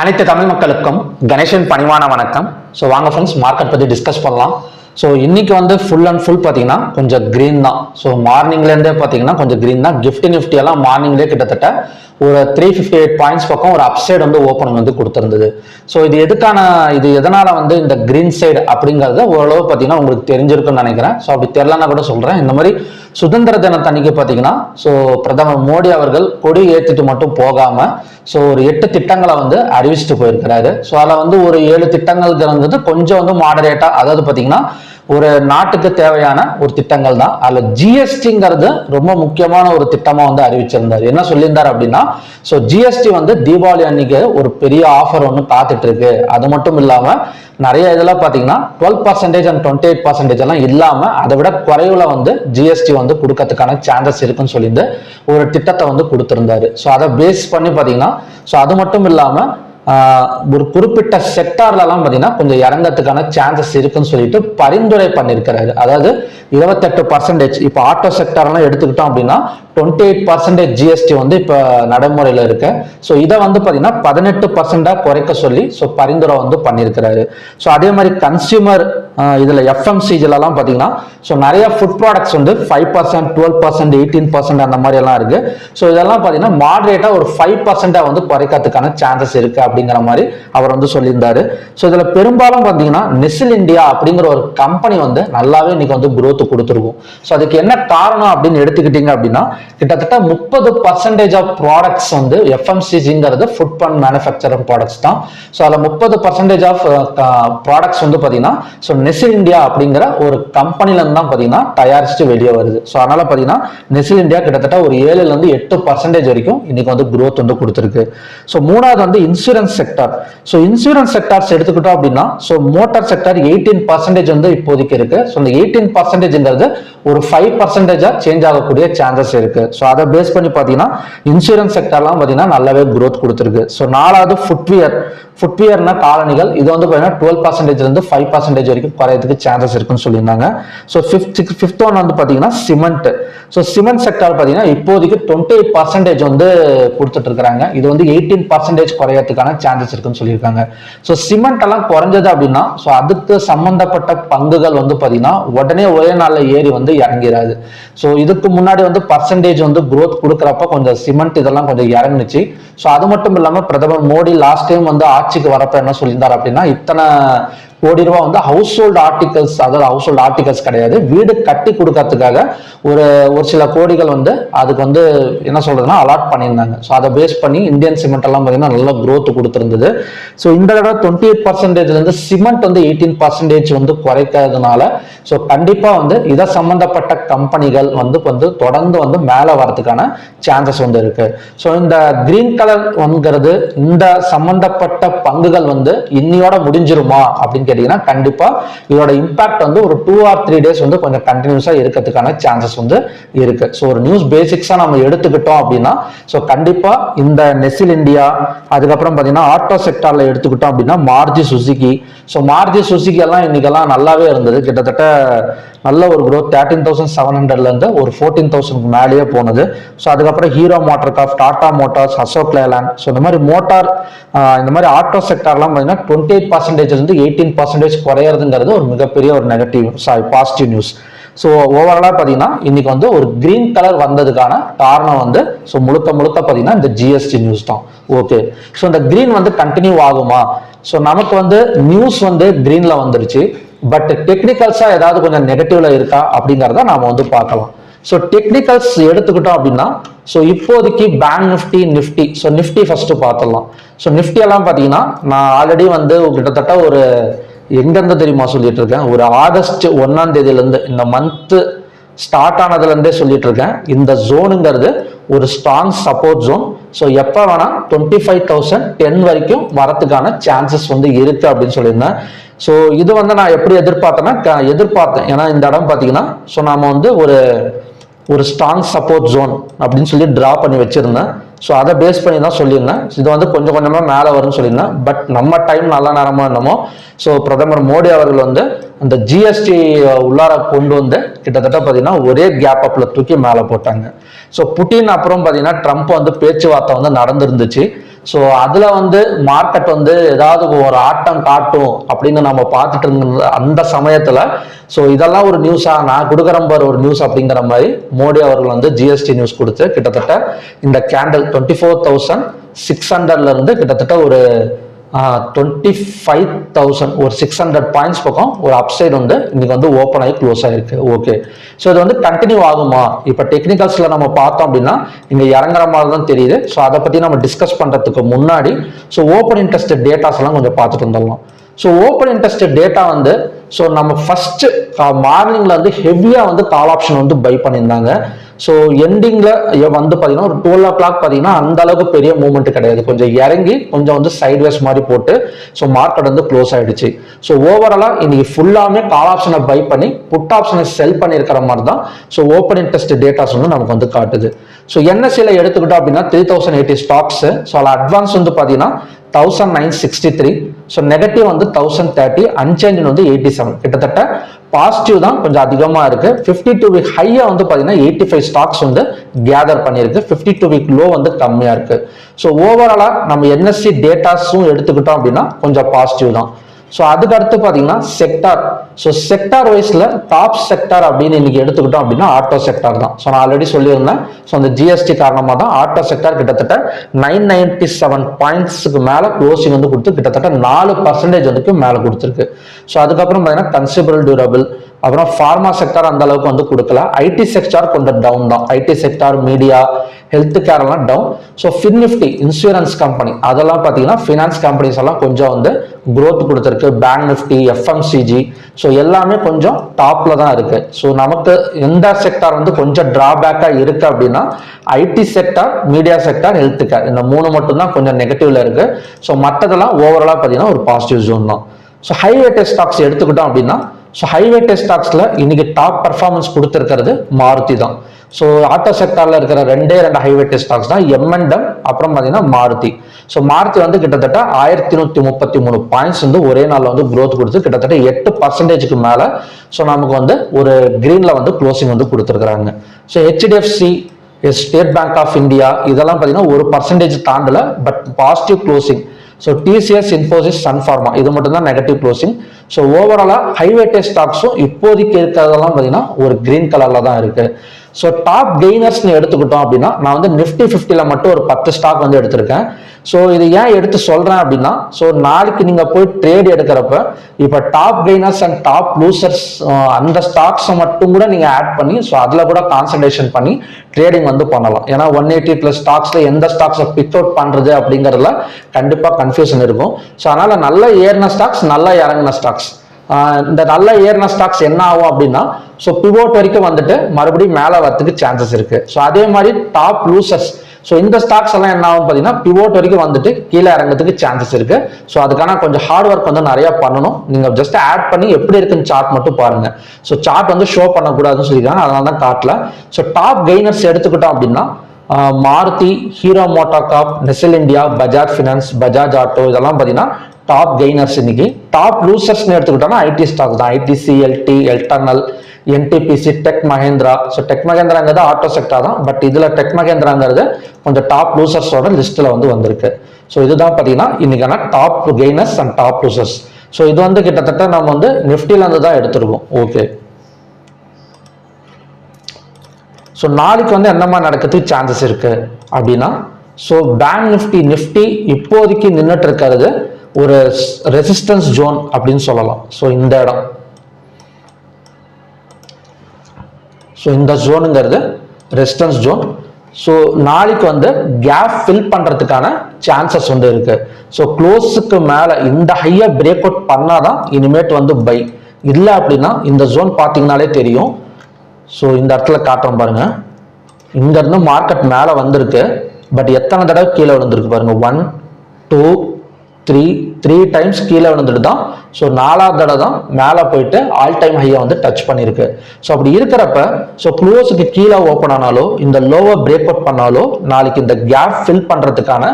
அனைத்து தமிழ் மக்களுக்கும் கணேசன் பணிவான வணக்கம். ஸோ வாங்க ஃப்ரெண்ட்ஸ் மார்க்கெட் பற்றி டிஸ்கஸ் பண்ணலாம். ஸோ இன்னைக்கு வந்து ஃபுல் அண்ட் ஃபுல் பார்த்தீங்கன்னா கொஞ்சம் க்ரீன் தான். ஸோ மார்னிங்லேருந்தே பார்த்தீங்கன்னா கொஞ்சம் க்ரீன் தான். கிஃப்ட் நிஃப்டி எல்லாம் மார்னிங்லேயே கிட்டத்தட்ட ஒரு த்ரீ ஃபிஃப்டி எயிட் பாயிண்ட்ஸ் பக்கம் ஒரு அப்சைடு வந்து ஓப்பனிங் வந்து கொடுத்துருந்தது. ஸோ இது எதுக்கான இது எதனால் வந்து இந்த கிரீன் சைடு அப்படிங்கிறத ஓரளவு பார்த்தீங்கன்னா உங்களுக்கு தெரிஞ்சிருக்குன்னு நினைக்கிறேன். ஸோ அப்படி தெரிலனா கூட சொல்கிறேன் இந்த மாதிரி சுதந்திர தினத்தன்னைக்கு பார்த்தீங்கன்னா ஸோ பிரதமர் மோடி அவர்கள் கொடி ஏற்றிட்டு மட்டும் போகாமல் ஸோ ஒரு எட்டு திட்டங்களை வந்து அறிவிச்சுட்டு போயிருக்கிறாரு. ஸோ அதில் வந்து ஒரு ஏழு திட்டங்கள் இருந்தது. கொஞ்சம் வந்து மாடரேட்டாக அதாவது பார்த்தீங்கன்னா ஒரு நாட்டுக்கு தேவையான ஒரு திட்டங்கள் தான். அதில் ஜிஎஸ்டிங்கிறது ரொம்ப முக்கியமான ஒரு திட்டமா வந்து அறிவிச்சிருந்தார். என்ன சொல்லியிருந்தார் அப்படின்னா ஸோ ஜிஎஸ்டி வந்து தீபாவளி அன்னைக்கு ஒரு பெரிய ஆஃபர் ஒன்று காத்துட்டு இருக்கு அது மட்டும் இல்லாம நிறைய இதெல்லாம் பார்த்தீங்கன்னா twelve percentage and twenty eight percentage எல்லாம் இல்லாம அதை விட குறைவுல வந்து ஜிஎஸ்டி வந்து கொடுக்கறதுக்கான சான்சஸ் இருக்குன்னு சொல்லிட்டு ஒரு திட்டத்தை வந்து கொடுத்திருந்தாரு. ஸோ அதை பேஸ் பண்ணி பார்த்தீங்கன்னா ஸோ அது மட்டும் இல்லாம ஒரு குறிப்பிட்ட செக்டார்லலாம் பார்த்தீங்கன்னா கொஞ்சம் இறங்கறதுக்கான சான்சஸ் இருக்குன்னு சொல்லிட்டு பரிந்துரை பண்ணியிருக்கிறாரு. அதாவது இருபத்தெட்டு பர்சன்டேஜ் இப்போ ஆட்டோ செக்டார்லாம் எடுத்துக்கிட்டோம் அப்படின்னா டுவெண்ட்டி எயிட் பர்சன்டேஜ் ஜிஎஸ்டி வந்து இப்போ நடைமுறையில் இருக்கு. ஸோ இதை வந்து பார்த்தீங்கன்னா பதினெட்டு பர்சண்டாக குறைக்க சொல்லி ஸோ பரிந்துரை வந்து பண்ணியிருக்கிறாரு. ஸோ அதே மாதிரி கன்சியூமர் இதில் எஃப்எம்சிஜிலலாம் பார்த்தீங்கன்னா ஸோ நிறைய ஃபுட் ப்ராடக்ட்ஸ் வந்து five percent twelve percent eighteen percent அந்த மாதிரி எல்லாம் இருக்கு. ஸோ இதெல்லாம் பார்த்தீங்கன்னா மாடரேட்டாக ஒரு ஃபைவ் பர்சன்டாக வந்து குறைக்கிறதுக்கான சான்சஸ் இருக்கு அப்படிங்கிற மாதிரி அவர் வந்து சொல்லியிருந்தாரு. ஸோ இதில் பெரும்பாலும் பார்த்தீங்கன்னா நெசில் இந்தியா அப்படிங்கிற ஒரு கம்பெனி வந்து நல்லாவே இன்னைக்கு வந்து குரோத் கொடுத்துருக்கும். ஸோ அதுக்கு என்ன காரணம் அப்படின்னு எடுத்துக்கிட்டீங்க அப்படின்னா கிட்டத்தட்ட முப்பது பர்சன்டேஜ் ஆஃப் ப்ராடக்ட்ஸ் வந்து எஃப்எம்சிஜிங்கிறது ஃபுட் பண்ட் மேனுஃபேக்சரிங் ப்ராடக்ட்ஸ் தான். ஸோ அதில் முப்பது பர்சன்டேஜ் ஆஃப் ப்ராடக்ட்ஸ் வந்து பார்த்தீங்கன்னா ஸோ நெசில் இந்தியா அப்படிங்கிற ஒரு கம்பெனிலேருந்து தான் பார்த்தீங்கன்னா தயாரிச்சுட்டு வெளியே வருது. ஸோ அதனால பார்த்தீங்கன்னா நெசில் இந்தியா கிட்டத்தட்ட ஒரு ஏழுலேருந்து எட்டு பர்சன்டேஜ் வரைக்கும் இன்னைக்கு வந்து குரோத் வந்து கொடுத்துருக்கு. ஸோ மூணாவது வந்து insurance insurance sector so insurance sectors எடுத்துக்கிட்டோம் அப்படின்னா so motor sector eighteen percentage வந்து இப்போதைக்கு இருக்கு. ஸோ இந்த எயிட்டீன் பர்சன்டேஜ்ங்கிறது ஒரு ஃபைவ் பர்சன்டேஜாக சேஞ்ச் ஆகக்கூடிய சான்சஸ் இருக்கு. ஸோ அதை பேஸ் பண்ணி பார்த்தீங்கன்னா இன்சூரன்ஸ் செக்டர்லாம் பார்த்தீங்கன்னா நல்லாவே க்ரோத் கொடுத்துருக்கு. ஸோ நாலாவது ஃபுட்வியர் ஃபுட்வியர்னா காலணிகள். இது வந்து பார்த்தீங்கன்னா டுவெல் பர்சன்டேஜ்லேருந்து ஃபைவ் பர்சன்டேஜ் வரைக்கும் குறையதுக்கு சான்சஸ் இருக்குன்னு சொல்லியிருந்தாங்க. ஸோ ஃபிஃப்த் ஃபிஃப்த் ஒன் வந்து பார்த்தீங்கன்னா சிமெண்ட் ஸோ சிமெண்ட் செக்டார் பார்த்தீங்கன்னா இப்போதைக்கு டுவெண்ட்டி பர்சன்டேஜ் வந்து கொடுத்துட்டு இருக்கிறாங்க. இது வந்து எயிட்டீன் பர்சன்டேஜ் குறையறதுக்கான சான்சஸ் இருக்குன்னு சொல்லியிருக்காங்க. ஸோ சிமெண்ட் எல்லாம் குறைஞ்சது அப்படின்னா ஸோ அதுக்கு சம்மந்தப்பட்ட பங்குகள் வந்து பார்த்தீங்கன்னா உடனே ஒரே நாளில் ஏறி வந்து இறங்கிறாது. ஸோ இதுக்கு முன்னாடி வந்து பர்சன்டேஜ் வந்து குரோத் கொடுக்குறப்ப கொஞ்சம் சிமெண்ட் இதெல்லாம் கொஞ்சம் இறங்குனுச்சு ஸோ அது மட்டும் இல்லாமல் பிரதமர் மோடி லாஸ்ட் டைம் வந்து ஆட்சிக்கு வரப்ப என்ன சொல்லியிருந்தார் அப்படின்னா இத்தனை கோடி ரூபாய் வந்து ஹவுஸ் ஹோல்டு ஆர்டிகல்ஸ் அதாவது ஹவுஸ் ஹோல்டு ஆர்டிகல்ஸ் கிடையாது. வீடு கட்டி கொடுக்கறதுக்காக ஒரு ஒரு சில கோடிகள் வந்து அதுக்கு வந்து என்ன சொல்றதுன்னா அலாட் பண்ணியிருந்தாங்க. ஸோ அதை பேஸ் பண்ணி இந்தியன் சிமெண்ட் எல்லாம் பார்த்தீங்கன்னா நல்ல க்ரோத் கொடுத்துருந்தது. ஸோ இந்த தடவை டுவெண்ட்டி எயிட் பர்சன்டேஜ்லேருந்து சிமெண்ட் வந்து எயிட்டீன் பர்சன்டேஜ் வந்து குறைக்கிறதுனால ஸோ கண்டிப்பாக வந்து இதை சம்பந்தப்பட்ட கம்பெனிகள் வந்து வந்து தொடர்ந்து வந்து மேலே வரதுக்கான சான்சஸ் வந்து இருக்கு. ஸோ இந்த கிரீன் கலர் வந்துங்கிறது இந்த சம்பந்தப்பட்ட பங்குகள் வந்து இன்னியோட முடிஞ்சிருமா அப்படின்னு கேட்டீங்கன்னா கண்டிப்பா இதோட இம்பாக்ட் வந்து ஒரு டூ ஆர் த்ரீ டேஸ் வந்து கொஞ்சம் கண்டினியூஸா இருக்கிறதுக்கான சான்சஸ் வந்து இருக்கு. ஸோ ஒரு நியூஸ் பேசிக்ஸா நம்ம எடுத்துக்கிட்டோம் அப்படின்னா ஸோ கண்டிப்பா இந்த நெசில் இந்தியா அதுக்கப்புறம் பார்த்தீங்கன்னா ஆட்டோ செக்டார்ல எடுத்துக்கிட்டோம் அப்படின்னா Maruti Suzuki so Maruti Suzuki எல்லாம் இன்னைக்கெல்லாம் நல்லாவே இருந்தது. கிட்டத்தட்ட நல்ல ஒரு growth. தேர்ட்டீன் தௌசண்ட் செவன் ஹண்ட்ரட்ல இருந்து ஒரு ஃபோர்டீன் தௌசண்ட் மேலேயே போனது. ஸோ அதுக்கப்புறம் Hero MotoCorp Tata Motors Ashok Leyland so இந்த மாதிரி மோட்டார் இந்த மாதிரி ஆட்டோ செக்டார்லாம் பார்த்தீங்கன்னா டுவெண்ட்டி எயிட் பர்சன்டேஜ் வந்து எயிட்டீன் பர்சன்டேஜ் குறையிறதுங்கிறது ஒரு மிகப்பெரிய ஒரு negative sorry positive news so ஓவராலாக பார்த்தீங்கன்னா இன்றைக்கி வந்து ஒரு க்ரீன் கலர் வந்ததுக்கான காரணம் வந்து ஸோ முழுக்க முழுக்க பார்த்தீங்கன்னா இந்த ஜிஎஸ்டி நியூஸ் தான். ஓகே ஸோ இந்த க்ரீன் வந்து கண்டினியூ ஆகுமா? ஸோ நமக்கு வந்து நியூஸ் வந்து க்ரீனில் வந்துருச்சு. பட் டெக்னிக்கல்ஸாக ஏதாவது கொஞ்சம் நெகட்டிவில் இருக்கா? அப்படிங்கிறத நாம் வந்து பார்க்கலாம். ஸோ டெக்னிக்கல்ஸ் எடுத்துக்கிட்டோம் அப்படின்னா ஸோ இப்போதைக்கு bank Nifty Nifty so Nifty first பார்த்துடலாம். ஸோ நிஃப்டி எல்லாம் பார்த்தீங்கன்னா நான் ஆல்ரெடி வந்து கிட்டத்தட்ட ஒரு எங்கேருந்து தெரியுமா சொல்லிட்டு இருக்கேன் ஒரு ஆகஸ்ட் ஒன்னாம் தேதியிலேருந்து இந்த மந்த்து ஸ்டார்ட் ஆனதுலேருந்தே சொல்லிட்டு இருக்கேன் இந்த ஜோனுங்கிறது ஒரு ஸ்ட்ராங் சப்போர்ட் ஜோன் ஸோ எப்போ வேணால் டுவெண்ட்டி ஃபைவ் தௌசண்ட் டென் வரைக்கும் வரத்துக்கான சான்சஸ் வந்து இருக்குது அப்படின்னு சொல்லியிருந்தேன். ஸோ இது வந்து நான் எப்படி எதிர்பார்த்தேன்னா க- எதிர்பார்த்தேன். ஏன்னா இந்த இடம் பார்த்தீங்கன்னா ஸோ நாம் வந்து ஒரு ஒரு ஸ்ட்ராங் சப்போர்ட் ஜோன் அப்படின்னு சொல்லி ட்ரா பண்ணி வச்சுருந்தேன். ஸோ அதை பேஸ் பண்ணி தான் சொல்லியிருந்தேன். இது வந்து கொஞ்சம் கொஞ்சமாக மேலே வரும்னு சொல்லியிருந்தேன். பட் நம்ம டைம் நல்ல நேரமாக என்னமோ ஸோ பிரதமர் மோடி அவர்கள் வந்து அந்த ஜிஎஸ்டி உள்ளார கொண்டு வந்து கிட்டத்தட்ட பார்த்தீங்கன்னா ஒரே கேப் அப்பில் தூக்கி மேலே போட்டாங்க. ஸோ புட்டின் அப்புறம் பார்த்தீங்கன்னா ட்ரம்ப் வந்து பேச்சுவார்த்தை வந்து நடந்துருந்துச்சு. ஸோ அதில் வந்து மார்க்கெட் வந்து ஏதாவது ஒரு ஆட்டம் காட்டும் அப்படின்னு நம்ம பார்த்துட்டு இருந்த அந்த சமயத்தில் ஸோ இதெல்லாம் ஒரு நியூஸாக நான் கொடுக்குறேன் பாரு ஒரு நியூஸ் அப்படிங்கிற மாதிரி மோடி அவர்கள் வந்து ஜிஎஸ்டி நியூஸ் கொடுத்து கிட்டத்தட்ட இந்த candle twenty four thousand six ஹண்ட்ரட்லேருந்து கிட்டத்தட்ட ஒரு டுவெண்ட்டி ஃபைவ் தௌசண்ட் ஒரு சிக்ஸ் ஹண்ட்ரட் பாயிண்ட்ஸ் பக்கம் ஒரு அப்சைட் வந்து இன்னைக்கு வந்து ஓப்பன் ஆகி க்ளோஸ் ஆயிருக்கு. ஓகே ஸோ இது வந்து கண்டினியூ ஆகுமா? இப்போ டெக்னிக்கல்ஸில் நம்ம பார்த்தோம் அப்படின்னா இங்கே இறங்குற மாதிரி தான் தெரியுது. ஸோ அதை பற்றி நம்ம டிஸ்கஸ் பண்ணுறதுக்கு முன்னாடி ஸோ ஓப்பன் இன்ட்ரெஸ்ட் டேட்டாஸ் எல்லாம் கொஞ்சம் பார்த்துட்டு வந்துடலாம். ஸோ ஓப்பன் இன்ட்ரெஸ்ட் டேட்டா வந்து ஸோ நம்ம ஃபஸ்ட்டு மார்னிங்கில் uh, வந்து ஹெவியாக வந்து கால் ஆப்ஷன் வந்து பை பண்ணியிருந்தாங்க. ஸோ எண்டிங்கில் வந்து பார்த்தீங்கன்னா ஒரு டுவெல் ஓ கிளாக் பார்த்தீங்கன்னா அந்த அளவுக்கு பெரிய மூவ்மெண்ட் கிடையாது. கொஞ்சம் இறங்கி கொஞ்சம் வந்து சைட்வேஸ் மாதிரி போட்டு ஸோ மார்க்கெட் வந்து க்ளோஸ் ஆகிடுச்சு ஸோ ஓவராலாக இன்னைக்கு ஃபுல்லாமே கால் ஆப்ஷனை பை பண்ணி புட் ஆப்ஷனை செல் பண்ணியிருக்கிற மாதிரி தான் ஸோ ஓப்பன் இன்ட்ரெஸ்ட் டேட்டாஸ் வந்து நமக்கு வந்து காட்டுது. ஸோ என்எஸ்சியில் எடுத்துக்கிட்டோம் அப்படின்னா three thousand eighty stocks so அதில் அட்வான்ஸ் வந்து பார்த்தீங்கன்னா thousand nine sixty three so negative வந்து தௌசண்ட் தேர்ட்டி அன்சேஞ்ச் வந்து எயிட்டி செவன் கிட்டத்தட்ட பாசிட்டிவ் தான் கொஞ்சம் அதிகமாக இருக்கு. ஃபிஃப்டி டூ வீக் ஹையாக வந்து பார்த்தீங்கன்னா எயிட்டி ஃபைவ் ஸ்டாக்ஸ் வந்து கேதர் பண்ணியிருக்கு. ஃபிஃப்டி டூ வீக் லோ வந்து கம்மியாக இருக்கு. ஸோ ஓவராலாக நம்ம என்எஸ்சி டேட்டாஸும் எடுத்துக்கிட்டோம் அப்படின்னா கொஞ்சம் பாசிட்டிவ் தான். ஸோ அதுக்கு அடுத்து பார்த்தீங்கன்னா செக்டார் ஸோ செக்டார் வைஸில் டாப் செக்டார் அப்படின்னு இன்னைக்கு எடுத்துக்கிட்டோம் அப்படின்னா ஆட்டோ செக்டார் தான். ஸோ நான் ஆல்ரெடி சொல்லியிருந்தேன். ஸோ அந்த ஜிஎஸ்டி காரணமாக தான் ஆட்டோ செக்டார் கிட்டத்தட்ட நைன் நைன்டி செவன் பாயிண்ட்ஸுக்கு மேலே க்ளோசிங் வந்து கொடுத்து கிட்டத்தட்ட நாலு பர்சன்டேஜ் வந்துக்கு மேலே கொடுத்துருக்கு. ஸோ அதுக்கப்புறம் பார்த்தீங்கன்னா கன்சியூமர் டியூரபிள் அப்புறம் ஃபார்மா செக்டார் அந்த அளவுக்கு வந்து கொடுக்கல. ஐடி செக்டார் கொஞ்சம் டவுன் தான். IT sector media health care எல்லாம் down so FinNifty insurance company அதெல்லாம் பார்த்தீங்கன்னா ஃபினான்ஸ் கம்பெனிஸ் எல்லாம் கொஞ்சம் வந்து க்ரோத் கொடுத்துருக்கு. பேங்க் நிஃப்டி எஃப்எம்சிஜி ஸோ எல்லாமே கொஞ்சம் டாப்பில் தான் இருக்கு. ஸோ நமக்கு எந்த செக்டார் வந்து கொஞ்சம் டிராபேக்காக இருக்கு அப்படின்னா IT sector media sector health care இந்த மூணு மட்டும்தான் கொஞ்சம் நெகட்டிவ்ல இருக்கு. ஸோ மற்றதெல்லாம் ஓவராலாக பார்த்தீங்கன்னா ஒரு பாசிட்டிவ் ஜோன் தான். ஸோ ஹை ரேட்டட் ஸ்டாக்ஸ் எடுத்துக்கிட்டோம் அப்படின்னா ஸோ ஹைவே டெஸ்ட் ஸ்டாக்ஸில் இன்னைக்கு டாப் பர்ஃபார்மன்ஸ் கொடுத்துருக்கிறது மாருதி தான். ஸோ ஆட்டோ செக்டாரில் இருக்கிற ரெண்டே ரெண்டு ஹைவே டெஸ்ட் ஸ்டாக்ஸ் தான் எம்என்டம் அப்புறம் பார்த்தீங்கன்னா மாருதி. ஸோ மாருதி வந்து கிட்டத்தட்ட ஆயிரத்தி நூற்றி முப்பத்தி மூணு பாயிண்ட்ஸ் வந்து ஒரே நாளில் வந்து க்ரோத் கொடுத்து கிட்டத்தட்ட எட்டு பர்சன்டேஜ்க்கு மேலே ஸோ நமக்கு வந்து ஒரு க்ரீனில் வந்து க்ளோசிங் வந்து கொடுத்துருக்குறாங்க. So HDFC State Bank of India இதெல்லாம் பார்த்தீங்கன்னா ஒரு percentage தாண்டல but positive closing so TCS Infosys Sun Pharma இது மட்டும் தான் நெகட்டிவ் க்ளோசிங் ஸோ ஓவராலாக ஹைவேட்டேஜ் ஸ்டாக்ஸும் இப்போதைக்கு இருக்கிறதெல்லாம் பார்த்தீங்கன்னா ஒரு கிரீன் கலரில் தான் இருக்குது ஸோ டாப் கெய்னர்ஸ்னு எடுத்துக்கிட்டோம் அப்படின்னா நான் வந்து நிஃப்டி ஃபிஃப்டியில் மட்டும் ஒரு பத்து ஸ்டாக் வந்து எடுத்திருக்கேன். ஸோ இது ஏன் எடுத்து சொல்கிறேன் அப்படின்னா ஸோ நாளைக்கு நீங்கள் போய் ட்ரேட் எடுக்கிறப்ப இப்போ top gainers and top losers அந்த ஸ்டாக்ஸை மட்டும் கூட நீங்கள் ஆட் பண்ணி ஸோ அதில் கூட கான்சன்ட்ரேஷன் பண்ணி ட்ரேடிங் வந்து பண்ணலாம். ஏன்னா ஒன் எயிட்டி ப்ளஸ் ஸ்டாக்ஸில் எந்த ஸ்டாக்ஸை பிக் அவுட் பண்ணுறது அப்படிங்கிறதுல கண்டிப்பாக கன்ஃபியூஷன் இருக்கும். ஸோ அதனால் நல்லா ஏறின ஸ்டாக்ஸ் நல்லா இறங்கின ஸ்டாக்ஸ் இந்த நல்ல ஏறின ஸ்டாக்ஸ் என்ன ஆகும் அப்படின்னா ஸோ பிவோட் வரைக்கும் வந்துட்டு மறுபடியும் மேலே வரத்துக்கு சான்சஸ் இருக்கு. ஸோ அதே மாதிரி டாப் லூசர்ஸ் ஸோ இந்த ஸ்டாக்ஸ் எல்லாம் என்ன ஆகும் பார்த்தீங்கன்னா பிவோட் வரைக்கும் வந்துட்டு கீழே இறங்கிறதுக்கு சான்சஸ் இருக்கு. ஸோ அதுக்கான கொஞ்சம் ஹார்ட் ஒர்க் வந்து நிறைய பண்ணணும். நீங்க ஜஸ்ட் ஆட் பண்ணி எப்படி இருக்குன்னு சார்ட் மட்டும் பாருங்க. ஸோ சார்ட் வந்து ஷோ பண்ணக்கூடாதுன்னு சொல்லியிருக்காங்க. அதனால தான் காட்டல. ஸோ டாப் கெய்னர்ஸ் எடுத்துக்கிட்டோம் அப்படின்னா Maruti Hero MotoCorp Nestle India Bajaj finance Bajaj auto இதெல்லாம் பார்த்தீங்கன்னா டாப் கெய்னர்ஸ் இன்னைக்கு. டாப் லூசர்ஸ்னு எடுத்துக்கிட்டோம்னா ஐடி ஸ்டாக் தான். ITC L T Eternal NTPC Tech Mahindra so Tech மகேந்திராங்கிறது auto sector தான். பட் இதுல டெக் மகேந்திராங்கிறது கொஞ்சம் டாப் லூசர்ஸோட லிஸ்ட்ல வந்து வந்திருக்கு. ஸோ இதுதான் பார்த்தீங்கன்னா இன்னைக்கான top gainers and top losers so இது வந்து கிட்டத்தட்ட நம்ம வந்து நிஃப்டில இருந்து தான் எடுத்திருக்கோம். ஓகே ஸோ நாளைக்கு வந்து என்ன மாதிரி நடக்கிறதுக்கு சான்சஸ் இருக்குது அப்படின்னா ஸோ பேங்க் நிஃப்டி நிஃப்டி இப்போதைக்கு நின்றுட்டு இருக்கிறது ஒரு ரெசிஸ்டன்ஸ் ஜோன் அப்படின்னு சொல்லலாம். ஸோ இந்த இடம். ஸோ இந்த ஜோனுங்கிறது ரெசிஸ்டன்ஸ் ஜோன் ஸோ நாளைக்கு வந்து கேப் ஃபில் பண்ணுறதுக்கான சான்சஸ் வந்து இருக்குது ஸோ க்ளோஸுக்கு மேலே இந்த ஹையாக பிரேக் அவுட் பண்ணால் தான் இனிமேட் வந்து பை இல்லை அப்படின்னா இந்த ஜோன் பார்த்தீங்கனாலே தெரியும். ஸோ இந்த இடத்துல காட்டுறோம் பாருங்கள் இங்கேருந்து மார்க்கெட் மேலே வந்திருக்கு. பட் எத்தனை தடவை கீழே விழுந்திருக்கு பாருங்கள் one two three three times கீழே விழுந்துட்டு தான் ஸோ நாலாவது தடவை தான் மேலே போயிட்டு ஆல் டைம் ஹையை வந்து டச் பண்ணியிருக்கு. ஸோ அப்படி இருக்கிறப்ப ஸோ க்ளோஸுக்கு கீழே ஓப்பன் ஆனாலோ இந்த லோவை பிரேக் அவுட் பண்ணாலோ நாளைக்கு இந்த கேப் ஃபில் பண்ணுறதுக்கான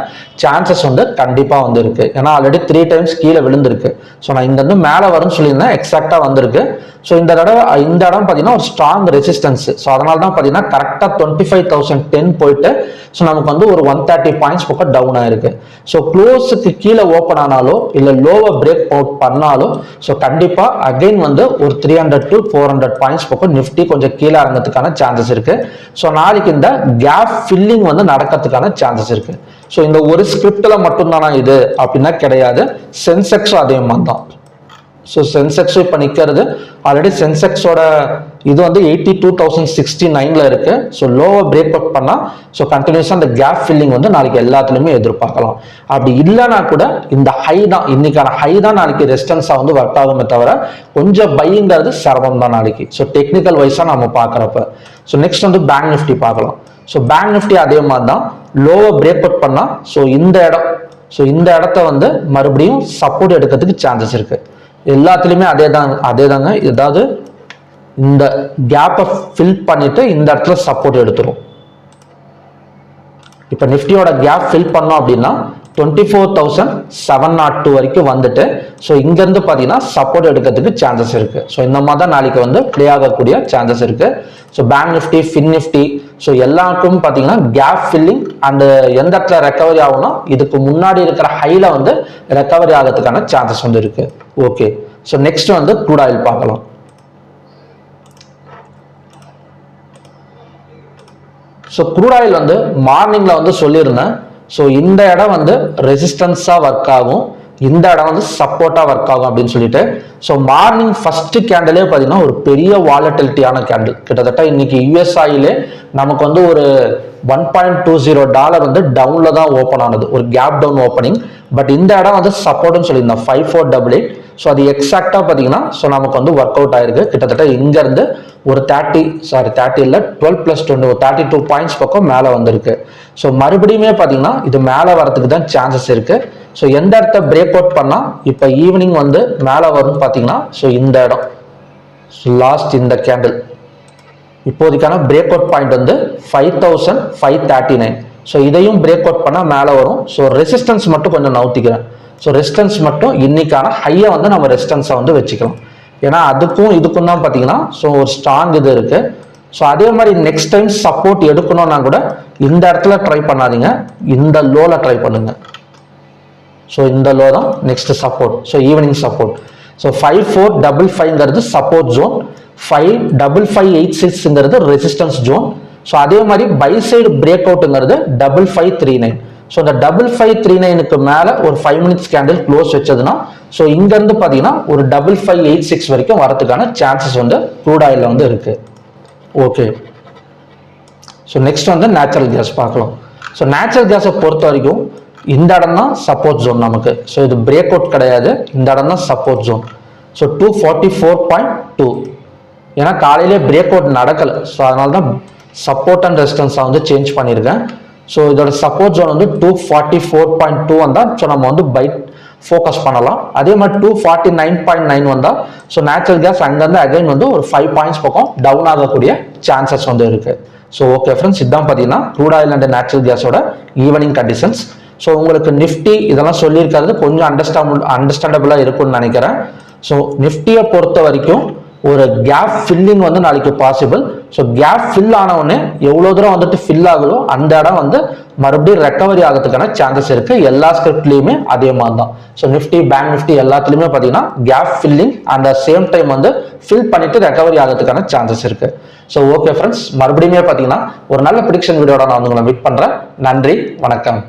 சான்சஸ் வந்து கண்டிப்பாக வந்து இருக்கு ஏன்னா ஆல்ரெடி த்ரீ டைம்ஸ் கீழே விழுந்திருக்கு. ஸோ நான் இந்த வந்து மேலே வரும்னு சொல்லியிருந்தேன் எக்ஸாக்டாக வந்திருக்கு. ஸோ இந்த தடவை இந்த இடம் பார்த்தீங்கன்னா ஒரு ஸ்ட்ராங் ரெசிஸ்டன்ஸ் ஸோ அதனால தான் பார்த்தீங்கன்னா கரெக்டாக டுவெண்ட்டி ஃபைவ் தௌசண்ட் டென் போயிட்டு ஸோ நமக்கு வந்து ஒரு ஒன் தேர்ட்டி பாயிண்ட்ஸ் பக்கம் டவுன் ஆயிருக்கு. ஸோ க்ளோஸுக்கு கீழே ஓப்பன் ஆனாலோ இல்லை லோவை பிரேக் அவுட் பண்ணாலோ ஸோ கண்டிப்பாக அகைன் வந்து ஒரு three hundred to four hundred points பக்கம் நிஃப்டி கொஞ்சம் கீழே இறங்கிறதுக்கான சான்சஸ் இருக்கு. ஸோ நாளைக்கு இந்த கேப் ஃபில்லிங் வந்து நடக்கிறதுக்கான சான்சஸ் இருக்கு. ஸோ இந்த ஒரு ஸ்கிரிப்டில் மட்டும்தானா இது? அப்படின்னா கிடையாது. சென்செக்ஸும் அதே மாதிரி தான் ஸோ சென்செக்ஸும் இப்போ நிற்கிறது ஆல்ரெடி சென்செக்ஸோட இது வந்து எயிட்டி டூ தௌசண்ட் சிக்ஸ்டி நைனில் இருக்குது ஸோ லோவை பிரேக் அவுட் பண்ணால் ஸோ கண்டினியூஸாக அந்த கேப் ஃபில்லிங் வந்து நாளைக்கு எல்லாத்துலேயுமே எதிர்பார்க்கலாம். அப்படி இல்லைனா கூட இந்த ஹை தான் இன்னைக்கான ஹை தான் நாளைக்கு ரெசிஸ்டன்ஸாக வந்து ஒர்க் ஆகுமே தவிர கொஞ்சம் பைங்கிறது சிரமம் தான் நாளைக்கு. ஸோ டெக்னிக்கல் வைஸாக நம்ம பார்க்குறப்ப. ஸோ நெக்ஸ்ட் வந்து பேங்க் நிஃப்டி பார்க்கலாம். ஸோ பேங்க் நிஃப்டி அதே மாதிரி தான். லோவை பிரேக் அவுட் பண்ணால் ஸோ இந்த இடம் ஸோ இந்த இடத்த வந்து மறுபடியும் சப்போர்ட் எடுக்கிறதுக்கு சான்சஸ் இருக்குது எல்லாத்துலேயுமே அதே தான் அதே தாங்க. ஏதாவது இந்த கேப்பை ஃபில் பண்ணிட்டு இந்த இடத்துல சப்போர்ட் எடுத்துரும். இப்போ நிஃப்டியோட கேப் ஃபில் பண்ணோம் அப்படின்னா twenty four thousand seven nought two வரைக்கும் வந்துட்டு ஸோ இங்கேருந்து பார்த்தீங்கன்னா சப்போர்ட் எடுக்கிறதுக்கு சான்சஸ் இருக்குது ஸோ இந்த மாதிரி தான் நாளைக்கு வந்து ப்ளே ஆகக்கூடிய சான்சஸ் இருக்குது so bank Nifty Fin Nifty so எல்லாருக்கும் பார்த்தீங்கன்னா கேப் ஃபில்லிங் அண்டு எந்த இடத்துல ரெக்கவரி ஆகும்னா இதுக்கு முன்னாடி இருக்கிற ஹையில் வந்து ரெக்கவரி ஆகிறதுக்கான சான்சஸ் வந்து இருக்குது ஓகே ஸோ நெக்ஸ்ட் வந்து க்ரூட் ஆயில் பார்க்கலாம். ஸோ க்ரூட் ஆயில் வந்து மார்னிங்கில் வந்து சொல்லியிருந்தேன். ஸோ இந்த இடம் வந்து ரெசிஸ்டன்ஸாக ஒர்க் ஆகும். இந்த இடம் வந்து சப்போர்ட்டாக ஒர்க் ஆகும் அப்படின்னு சொல்லிட்டு ஸோ மார்னிங் ஃபர்ஸ்ட் கேண்டிலே பார்த்தீங்கன்னா ஒரு பெரிய வாலட்டிலிட்டியான கேண்டில் கிட்டத்தட்ட இன்னைக்கு யூஎஸ்ஐயிலே நமக்கு வந்து ஒரு one point two zero dollar வந்து டவுனில் தான் ஓப்பன் ஆனது. ஒரு கேப் டவுன் ஓப்பனிங் பட் இந்த இடம் வந்து சப்போர்ட்னு சொல்லியிருந்தேன் five four double eight so அது எக்ஸாக்டாக பார்த்தீங்கன்னா ஸோ நமக்கு வந்து ஒர்க் அவுட் ஆயிருக்கு. கிட்டத்தட்ட இங்கேருந்து ஒரு தேர்ட்டி சாரி தேர்ட்டி இல்லை டுவெல் ப்ளஸ் டுவெண்ட்டி ஒரு தேர்ட்டி டூ பாயிண்ட்ஸ் பக்கம் மேலே வந்திருக்கு. ஸோ மறுபடியுமே பார்த்தீங்கன்னா இது மேலே வரதுக்கு தான் சான்சஸ் இருக்குது ஸோ எந்த இடத்த பிரேக் அவுட் பண்ணால் இப்போ ஈவினிங் வந்து மேலே வரும்னு பார்த்தீங்கன்னா ஸோ இந்த இடம். லாஸ்ட் இந்த கேண்டில் இப்போதைக்கான பிரேக் அவுட் பாயிண்ட் வந்து five thousand five thirty nine so இதையும் பிரேக் அவுட் பண்ணால் மேலே வரும். ஸோ ரெசிஸ்டன்ஸ் மட்டும் கொஞ்சம் நவுத்திக்கிறேன். ஸோ ரெசிஸ்டன்ஸ் மட்டும் இன்னைக்கான ஹையை வந்து நம்ம ரெசிஸ்டன்ஸை வந்து வச்சுக்கலாம். ஏன்னா அதுக்கும் இதுக்கும் தான் பார்த்தீங்கன்னா ஸோ ஒரு ஸ்ட்ராங் இது இருக்குது ஸோ அதே மாதிரி நெக்ஸ்ட் டைம் சப்போர்ட் எடுக்கணும்னா கூட இந்த இடத்துல ட்ரை பண்ணாதீங்க. இந்த லோவில் ட்ரை பண்ணுங்கள் ஸோ இந்த லோ தான் next support so evening support so five four double ஃபைவ்ங்கிறது support zone five double five eight சிக்ஸ்ங்கிறது resistance zone so அதே மாதிரி buy side break அவுட்டுங்கிறது double five three nine so இந்த டபுள் ஃபைவ் த்ரீ நைனுக்கு மேலே ஒரு five minutes candle close வச்சதுன்னா so இங்கேருந்து பார்த்தீங்கன்னா ஒரு டபுள் ஃபைவ் எயிட் சிக்ஸ் வரைக்கும் வரதுக்கான சான்சஸ் வந்து க்ரூட் ஆயிலில் வந்து இருக்கு. ஓகே ஸோ நெக்ஸ்ட் வந்து நேச்சுரல் கேஸ் பார்க்கலாம். ஸோ நேச்சுரல் கேஸை பொறுத்த வரைக்கும் இந்த இடம் தான் சப்போர்ட் ஜோன் நமக்கு. ஸோ இது பிரேக் அவுட் கிடையாது. இந்த இடம் தான் support zone so two forty four point two ஏன்னா காலையிலே பிரேக் அவுட் நடக்கலை. ஸோ அதனால தான் சப்போர்ட் அண்ட் ரெசிஸ்டன்ஸாக வந்து சேஞ்ச் பண்ணியிருக்கேன். ஸோ இதோட சப்போர்ட் ஜோன் வந்து two forty four point two வந்தால் ஸோ நம்ம வந்து பைட் ஃபோக்கஸ் பண்ணலாம். அதே மாதிரி two forty nine point nine வந்தால் ஸோ நேச்சுரல் கேஸ் அங்கேருந்து அகைன் வந்து ஒரு ஃபைவ் பாயிண்ட்ஸ் பக்கம் டவுன் ஆகக்கூடிய சான்சஸ் வந்து இருக்குது ஸோ ஓகே ஃப்ரெண்ட்ஸ் இதான் பார்த்தீங்கன்னா க்ரூட் ஆயில் அண்ட் நேச்சுரல் கேஸோட ஈவினிங் கண்டிஷன்ஸ் ஸோ உங்களுக்கு நிஃப்டி இதெல்லாம் சொல்லியிருக்கிறது கொஞ்சம் அண்டர்ஸ்டாண்ட் அண்டர்ஸ்டாண்டபிளாக இருக்கும்னு நினைக்கிறேன். ஸோ நிஃப்டியை பொறுத்த வரைக்கும் ஒரு கேப் ஃபில்லிங் வந்து நாளைக்கு பாசிபிள் ஸோ கேப் ஃபில் ஆனவுடனே எவ்வளோ தூரம் வந்துட்டு ஃபில் ஆகுதோ அந்த இடம் வந்து மறுபடியும் ரெக்கவரி ஆகிறதுக்கான சான்சஸ் இருக்கு. எல்லா ஸ்கிரிப்ட்லேயுமே அதே மாதிரி தான். ஸோ நிஃப்டி பேங்க் நிஃப்டி எல்லாத்துலேயுமே பார்த்தீங்கன்னா கேப் ஃபில்லிங் அந்த சேம் டைம் வந்து ஃபில் பண்ணிட்டு ரெக்கவரி ஆகிறதுக்கான சான்சஸ் இருக்கு. ஸோ ஓகே ஃப்ரெண்ட்ஸ் மறுபடியுமே பார்த்தீங்கன்னா ஒரு நல்ல ப்ரிடிக்ஷன் வீடியோட நான் வந்து உங்களை மீட் பண்ணுறேன் நன்றி வணக்கம்.